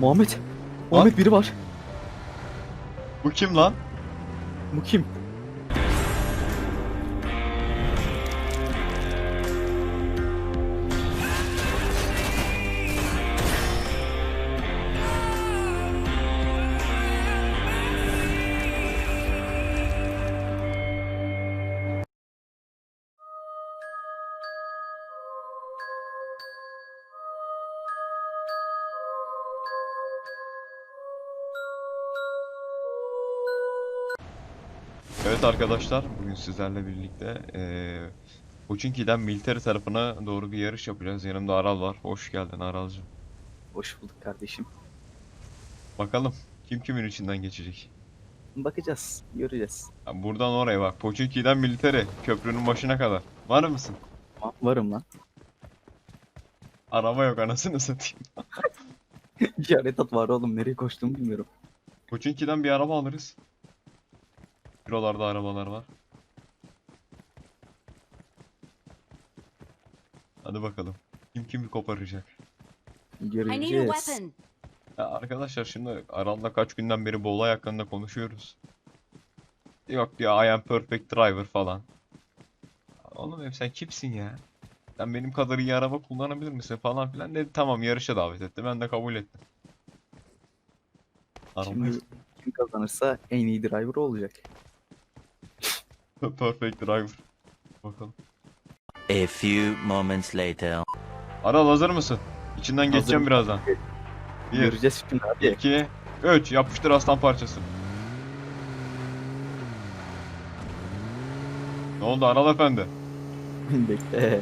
Muhammed. Muhammed biri var. Bu kim lan? Bu kim? Evet arkadaşlar bugün sizlerle birlikte eee Pochinki'den military tarafına doğru bir yarış yapacağız. Yanımda Aral var. Hoş geldin Aralcığım. Hoş bulduk kardeşim. Bakalım kim kimin içinden geçecek. Bakacağız. Göreceğiz. Ya buradan oraya bak. Pochinki'den military köprünün başına kadar. Var mısın? Va- Varım lan. Araba yok anasını satayım. İşaret at var oğlum. Nereye koştuğumu bilmiyorum. Pochinki'den bir araba alırız. Buralarda arabalar var. Hadi bakalım. Kim kimi koparacak? Göreceğiz. Ya arkadaşlar şimdi Aral'la kaç günden beri bu olay hakkında konuşuyoruz. Yok diyor I am perfect driver falan. Oğlum hep sen kimsin ya? Sen benim kadar iyi araba kullanabilir misin falan filan dedi. Tamam yarışa davet etti. Ben de kabul ettim. Araba Şimdi kim kazanırsa en iyi driver olacak. perfect driver. Bakalım. A few moments later. Aral hazır mısın? İçinden geçeceğim birazdan. Bir, Göreceğiz şimdi hadi. iki, üç. Yapıştır aslan parçası. Ne oldu Aral efendi? Bekle.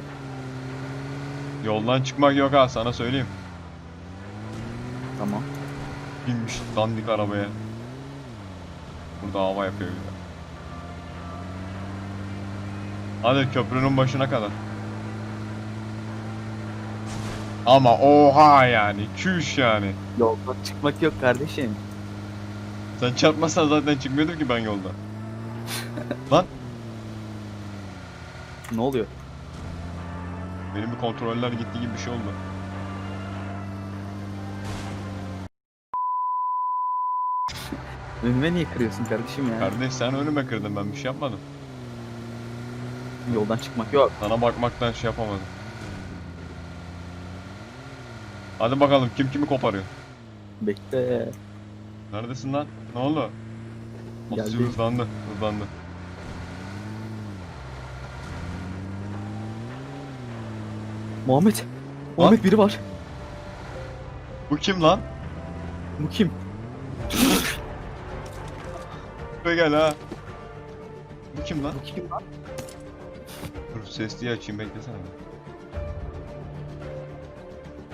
Yoldan çıkmak yok ha sana söyleyeyim. Tamam. Binmiş dandik arabaya. Burada hava yapıyor bir de. Hadi köprünün başına kadar. Ama oha yani. Çüş yani. Yoldan çıkmak yok kardeşim. Sen çarpmasan zaten çıkmıyordum ki ben yolda. Lan Ne oluyor? benim bir kontroller gitti gibi bir şey oldu. Önüme niye kırıyorsun kardeşim ya? Kardeş sen önüme kırdın ben bir şey yapmadım. Yoldan çıkmak yok. Sana bakmaktan şey yapamadım. Hadi bakalım kim kimi koparıyor. Bekle. Neredesin lan? Ne oldu? Geldi. Geldi. Hızlandı, hızlandı. Muhammed. Muhammed biri var. Bu kim lan? Bu kim? Be gel ha. Bu kim lan? Bu kim lan? Dur sesliyi açayım beklesene.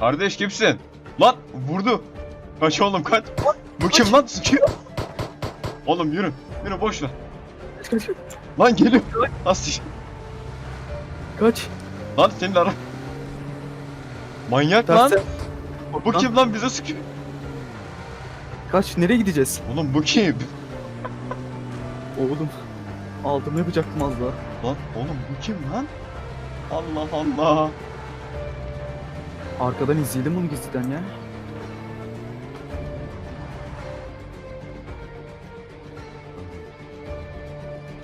Kardeş kimsin? Lan vurdu. Kaç oğlum kaç. Bu kim lan? Oğlum yürü. Yürü boş ver. Lan geliyor. Nasıl? Kaç. Lan senin ara. Manyak lan. Bu kim lan bize sıkıyor. Kaç. Nereye gideceğiz? Oğlum bu kim? Oğlum. Altıma yapacaktım az daha. Lan oğlum bu kim lan? Allah Allah. Arkadan izleyelim bunu gizliden ya.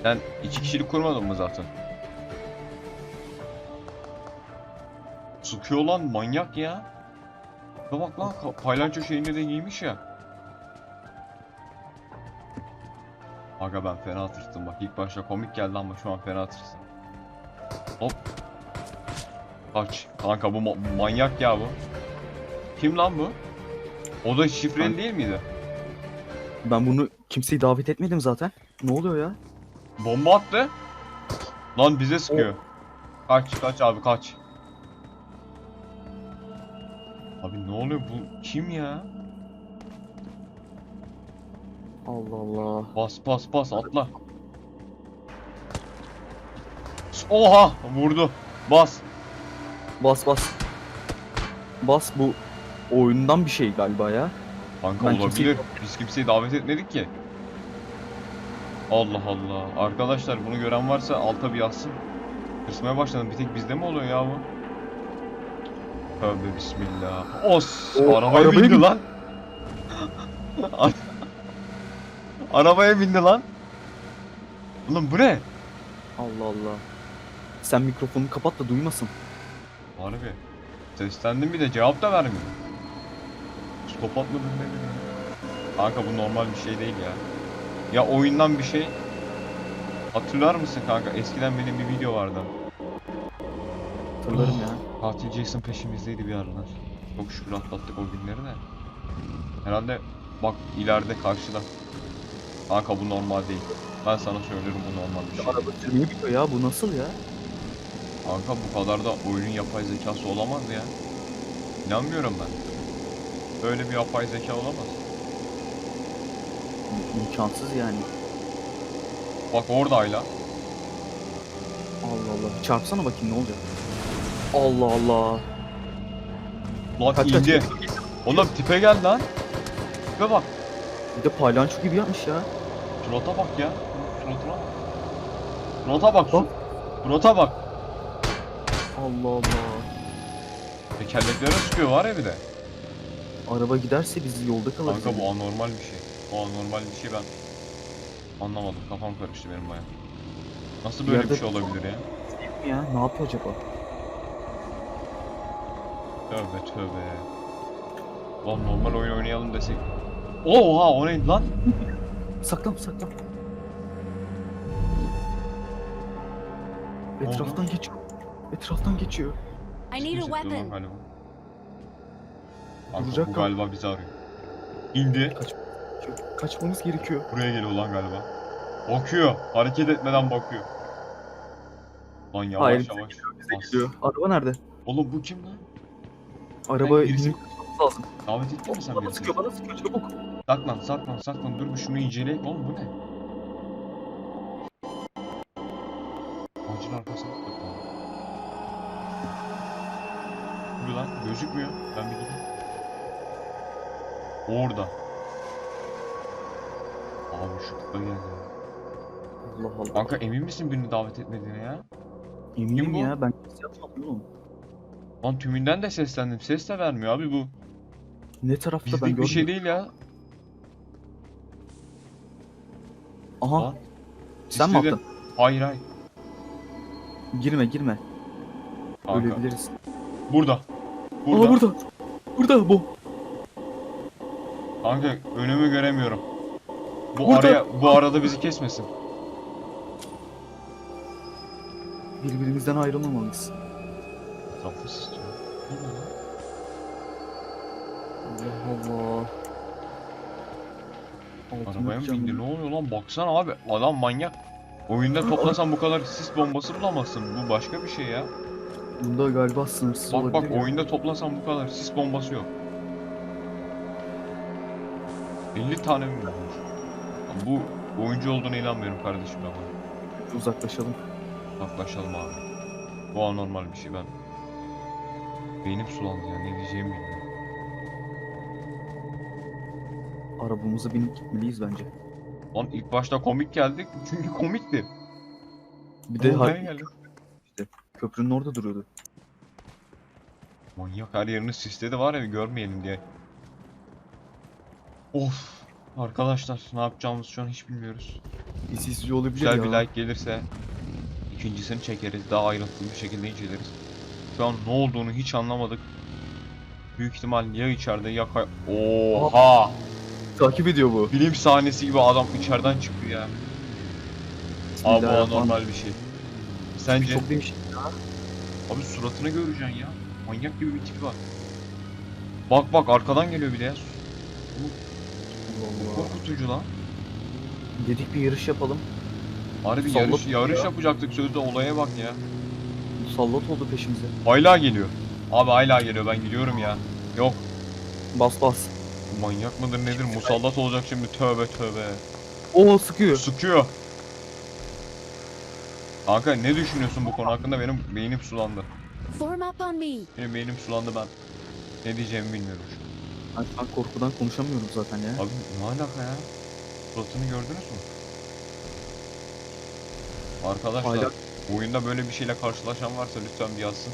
Sen iki kişilik kurmadın mı zaten? Sıkıyor lan manyak ya. Ya bak lan paylanço şeyini de giymiş ya. Aga ben fena tırstım bak ilk başta komik geldi ama şu an fena tırstım. Hop. Kaç. Kanka bu ma- manyak ya bu. Kim lan bu? O da şifreli Kanka. değil miydi? Ben bunu kimseyi davet etmedim zaten. Ne oluyor ya? Bomba attı. Lan bize sıkıyor. Kaç kaç abi kaç. Abi ne oluyor bu kim ya? Allah Allah. Bas bas bas atla. Oha vurdu. Bas. Bas bas. Bas bu oyundan bir şey galiba ya. Kanka Ben olabilir. kimseyi- Biz kimseyi davet etmedik ki. Allah Allah. Arkadaşlar bunu gören varsa alta bir yazsın. Kısmaya başladım. Bir tek bizde mi oluyor ya bu? Tövbe bismillah. Os! O arabaya arabaya bindi bin- lan. Ar- Arabaya bindi lan. Oğlum bu ne? Allah Allah. Sen mikrofonunu kapat da duymasın. Harbi. Seslendim bir de cevap da vermiyor. Psikopat nedir ya? Kanka bu normal bir şey değil ya. Ya oyundan bir şey. Hatırlar mısın kanka? Eskiden benim bir video vardı. Hatırlarım ya. Katil Jason peşimizdeydi bir aralar. Çok şükür atlattık o günleri de. Herhalde bak ileride karşıda. Kanka bu normal değil. Ben sana söylüyorum bu normal bir şey. Araba sürmeyi biliyor ya. Bu nasıl ya? Kanka bu kadar da oyunun yapay zekası olamaz ya. İnanmıyorum ben. Böyle bir yapay zeka olamaz. İmkansız yani. Bak orada Ayla. Allah Allah. Çarpsana bakayım ne olacak. Allah Allah. Lan Kaç kaç. indi. Oğlum tipe gel lan. Tipe bak. Bir de palyanço gibi yapmış ya. Surata bak ya. Suratına bak. Surata bak. Bak. Surata bak. Allah Allah. Tekerleklere sıkıyor var ya bir de. Araba giderse biz yolda kalırız. Kanka bu anormal bir şey. Bu anormal bir şey ben anlamadım. Kafam karıştı benim baya. Nasıl böyle bir Yerde- şey olabilir ya? ya. Ne yapıyor acaba? Tövbe tövbe. Lan normal oyun oynayalım desek. Oha o neydi lan? Saklan saklan. Etraftan geçiyor. Etraftan geçiyor. I need a weapon. Duracak bu kal- galiba bizi arıyor. İndi. Kaçmamız gerekiyor. Buraya geliyor lan galiba. Bakıyor. Hareket etmeden bakıyor. Lan yavaş Hayır, yavaş. Bize Bas. Araba nerede? Oğlum bu kim lan? Araba girsin. lazım. Davet ettin mi sen Bana beni? sıkıyor bana sıkıyor çabuk. Saklan saklan saklan dur bir şunu inceleyek oğlum bu ne? Ağacın arkasına saklan. Dur lan gözükmüyor. Ben bir gideyim. Orada. Abi şu kıta geldi. Allah Allah. Kanka emin misin birini davet etmediğine ya? Eminim bu? ya ben ses yapmadım oğlum. Lan tümünden de seslendim. Ses de vermiyor abi bu. Ne tarafta ben Bizlik görmedim. bir şey değil ya. Aha Lan, sen mi attın? Hayır hayır. Girme girme. Kanka. Ölebiliriz. Burada. Burada. Aa burada. Burada bu. Kanka önümü göremiyorum. Bu Burada. araya bu arada bizi kesmesin. Birbirimizden ayrılmamalıyız. Etrafı istiyor. Allah Allah. Arabaya mı bindi? Ne oluyor lan? Baksana abi. Adam manyak. Oyunda toplasan bu kadar sis bombası bulamazsın. Bu başka bir şey ya. Bunda galiba sınırsız Bak olabilir bak ya. oyunda toplasan bu kadar sis bombası yok. 50 tane mi bulmuş? Bu oyuncu olduğuna inanmıyorum kardeşim ama. Uzaklaşalım. Yaklaşalım abi. Bu anormal bir şey ben. Beynim sulandı ya ne diyeceğimi bilmiyorum. Arabamıza binip gitmeliyiz bence. Lan ilk başta komik geldik çünkü komikti. Bir de Ama har- köprünün orada duruyordu. Manyak her yerini sisledi var ya bir görmeyelim diye. Of. Arkadaşlar ne yapacağımızı şu an hiç bilmiyoruz. İz izliyor olabilir Güzel ya. bir like gelirse ikincisini çekeriz. Daha ayrıntılı bir şekilde inceleriz. Şu an ne olduğunu hiç anlamadık. Büyük ihtimal ya içeride ya kay... Oha! Takip ediyor bu. Film sahnesi gibi adam içeriden çıktı ya. Abi bu anormal bir şey. Sence? Çok değişik. Abi suratını göreceksin ya. Manyak gibi bir tipi var. Bak bak arkadan geliyor bir de ya. Korkutucu lan. Dedik bir yarış yapalım. Harbi Sallat yarış, yarış ya. yapacaktık sözde olaya bak ya. Sallat oldu peşimize. Hala geliyor. Abi hala geliyor ben gidiyorum ya. Yok Bas bas. Manyak mıdır nedir musallat olacak şimdi tövbe tövbe. Oo sıkıyor. Sıkıyor. Kanka ne düşünüyorsun bu konu hakkında benim beynim sulandı. Form up on me. Benim beynim sulandı ben. Ne diyeceğimi bilmiyorum şu an. Ben, ben korkudan konuşamıyorum zaten ya. Abi ne alaka ya? Suratını gördünüz mü? Arkadaşlar Hala- oyunda böyle bir şeyle karşılaşan varsa lütfen bir yazsın.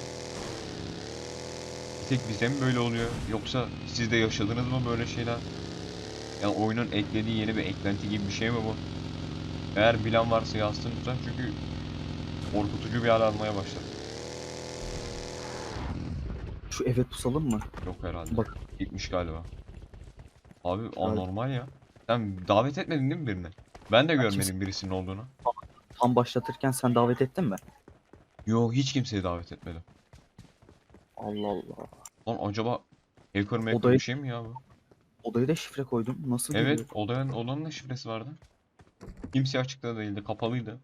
Tek bize mi böyle oluyor? Yoksa siz de yaşadınız mı böyle şeyler? Yani oyunun eklediği yeni bir eklenti gibi bir şey mi bu? Eğer bilen varsa yazsın lütfen çünkü korkutucu bir hal almaya başladı. Şu eve pusalım mı? Yok herhalde. Bak. Gitmiş galiba. Abi anormal ya. Sen davet etmedin değil mi birini? Ben de Ben görmedim kimse- birisinin olduğunu. Tam başlatırken sen davet ettin mi? Yo hiç kimseyi davet etmedim. Allah Allah. Lan acaba hacker maker Odayı- bir şey mi ya bu? Odaya da şifre koydum. Nasıl Evet odanın, odanın da şifresi vardı. Kimse açıkta değildi kapalıydı.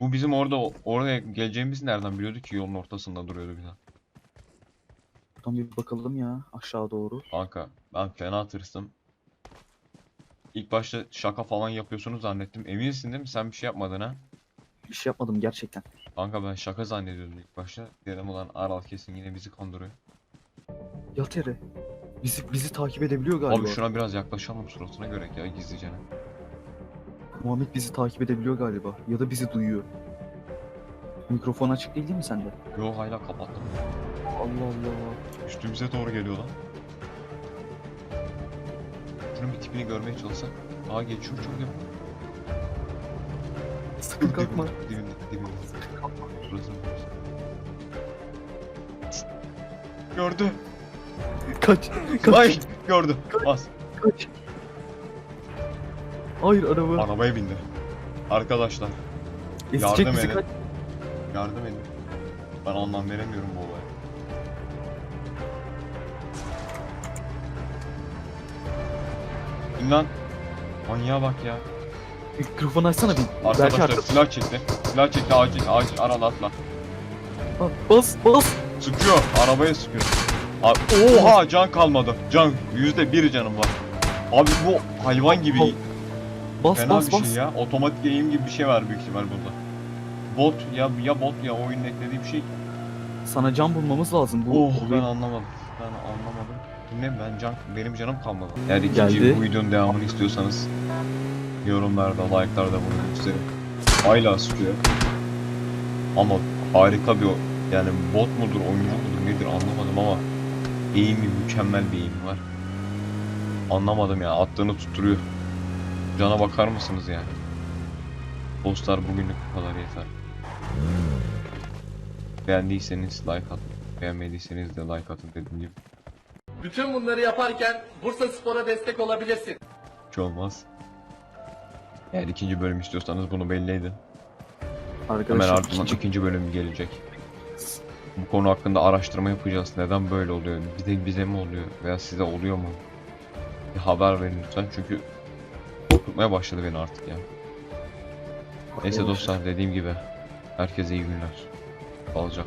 Bu bizim orada oraya geleceğimiz nereden biliyordu ki yolun ortasında duruyordu bir tane. Buradan bir bakalım ya aşağı doğru. Kanka ben fena tırstım. İlk başta şaka falan yapıyorsunuz zannettim. Eminsin değil mi? Sen bir şey yapmadın ha? Bir şey yapmadım gerçekten. Kanka ben şaka zannediyordum ilk başta. Dedim ulan Aral kesin yine bizi kandırıyor. Yat yere. Bizi, bizi takip edebiliyor galiba. Abi şuna biraz yaklaşalım suratına göre ya gizlicene. Muhammed bizi takip edebiliyor galiba. Ya da bizi duyuyor. Mikrofon açık değil değil mi sende? Yo hala kapattım. Allah Allah. Üstümüze doğru geliyor lan. Şunun bir tipini görmeye çalışsak. Aa geçiyor çok yakın. Sakın kalkma. Dibinde, dibinde. Gördü. Kaç. Kaç. Ay gördü. Bas. Kaç. Hayır araba. Arabaya bindi. Arkadaşlar Ezecek yardım edin. kaç. yardım edin. Ben anlam veremiyorum bu olaya. İn lan. Manyağa bak ya. Mikrofon açsana bir. Arkadaşlar arka... silah çekti. Silah çekti acil acil aral atla. Bas bas. Sıkıyor arabaya sıkıyor. Abi, oha can kalmadı. Can yüzde bir canım var. Abi bu hayvan gibi Bas fena bas bir bas. şey ya. Otomatik eğim gibi bir şey var büyük ihtimal bunda. Bot ya ya bot ya oyunun eklediği bir şey. Sana can bulmamız lazım. Bu Oh ben anlamadım. Ben anlamadım. Ne ben can benim canım kalmadı. Eğer ikinci Geldi. bu videonun devamını istiyorsanız yorumlarda, like'larda bunu gösterin. Hala sıkıyor. Ama harika bir yani bot mudur, oyuncu mudur nedir anlamadım ama eğimi mükemmel bir eğimi var. Anlamadım ya attığını tutturuyor. Cana bakar mısınız yani? Dostlar bugünlük bu kadar yeter. Beğendiyseniz like atın. Beğenmediyseniz de like atın dediğim gibi. Bütün bunları yaparken Bursa Spor'a destek olabilirsin. Hiç olmaz. Eğer ikinci bölüm istiyorsanız bunu belli edin. Hemen ardından ikinci- ikinci bölüm gelecek. Bu konu hakkında araştırma yapacağız. Neden böyle oluyor? Bir de bize mi oluyor? Veya size oluyor mu? Bir haber verin lütfen çünkü korkutmaya başladı beni artık ya. Neyse dostlar dediğim gibi herkese iyi günler. Kalacak.